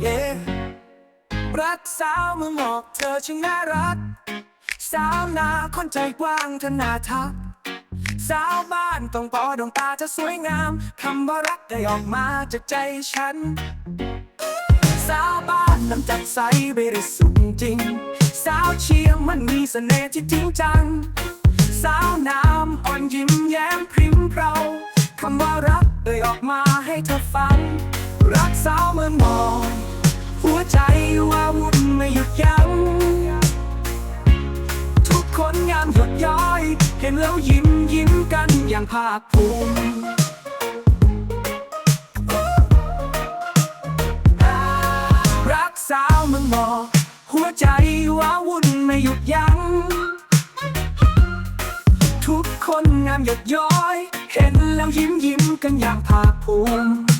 เย่รักสาวเมืองหมอกเธอช่างน่ารัก สาวนาคนใจกว้างเธอน่าทัก สาวบ้านต้องปอดวงตาจะสวยงามคำว่ารักได้ออกมาจากใจฉัน สาวบ้านน้ำจัดใสบริสุทธิ์จริง สาวเชียงมันมีเสน่ห์ที่จริงจัง สาวน้ำอ่อนยิ้มแย้มพริ้มเพราคำว่ารักเอ่ยออกมาให้เธอฟัง รักสาวเมืองมองหัวใจว่าวุ่นไม่หยุดยั้งทุกคนงามหยดย้อย เห็นแล้วยิ้มยิ้มกันอย่างภาคภูมิรักสาวเมืองหมอหัวใจว้าวุ่นไม่หยุดยั้งทุกคนงามหยดย้อย เห็นแล้วยิ้มยิ้มกันอย่างภาคภูมิ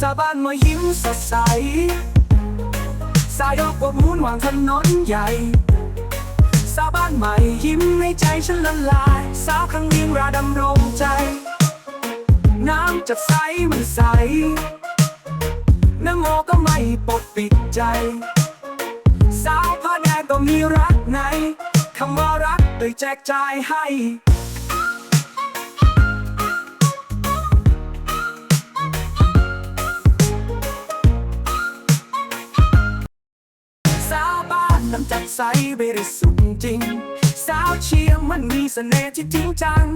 สาบานมายิ้มสดใส สายอกบัวมูนวางถนนใหญ่ สาบ้านใหม่ยิ้มในใจฉันละลาย สาวครั้งเรียงราดำรงใจ น้ำจับใสมันใสน้ำโมก็ไม่ปกปิดใจ สาวผ้าแดงก็มีรักในคำว่ารักโดยแจกจ่ายให้าวบ้านน้ำจัดใสบริสุทธิ์จริง สาวเชียงมันมีเสน่ห์ที่จริงจัง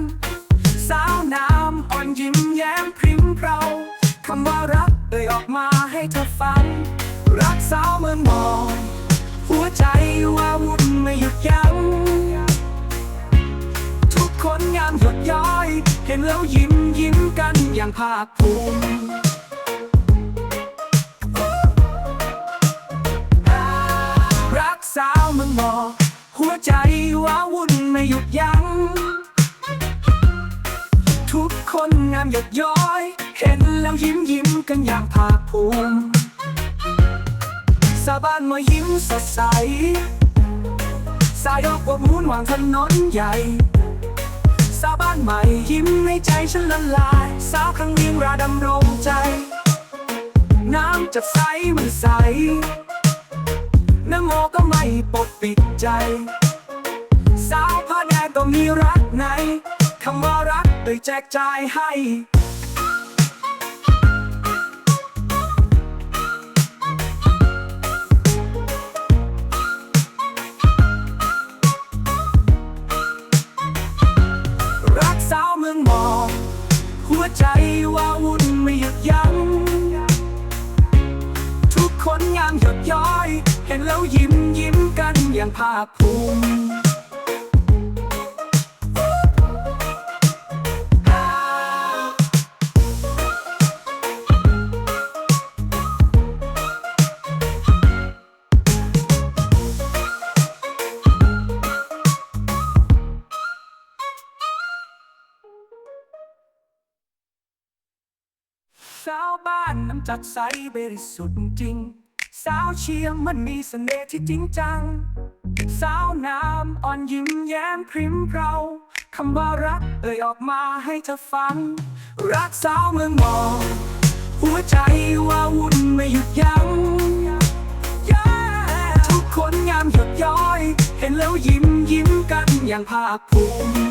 สาวน้ำอ่อนยิ้มแย้มพริ้มเพราคำว่ารักเอ่ยออกมาให้เธอฟัง รักสาวเมืองมอง หัวใจว่าวุ่นไม่หยุดยัง้งทุกคนงามหยดย้อย เห็นแล้วยิ้มยิ้มกันอย่างภาคภูมิ หมอ หัวใจว้าวุ่นไม่หยุดยัง้ง ทุกคนงามหยดย้อย เห็นแล้วยิ้มยิ้มกันอย่างภาคภูมิสาบานมายิ้มสดใส สายดอกบัวมูนวางถนนใหญ่สาวบ้านใหม่ยิ้มในใจฉันละลาย สาวครั้งเรียงราดำรงใจ น้ำจับใสมันใส โมก็ไม่ปกปิดใจ สาวผ้าแดงก็มีรักในคำว่ารักโดยแจกจ่ายให้รักสาวเมืองหมอกหัวใจว่า อย่างภาคภูมิสาวบ้านน้ำจัดใสบริสุทธิ์จริง สาวเชียงมันมีเสน่ห์ที่จริงจัง สาวน้ำอ่อนยิ้มแย้มพริ้มเพราคำว่ารักเอ่ยออกมาให้เธอฟัง รักสาวเมืองมองหัวใจว่าวุ่นไม่หยุดยัง้ง Yeah ทุกคนงามหยดย้อย เห็นแล้วยิ้มยิ้มกันอย่างภาคภูมิ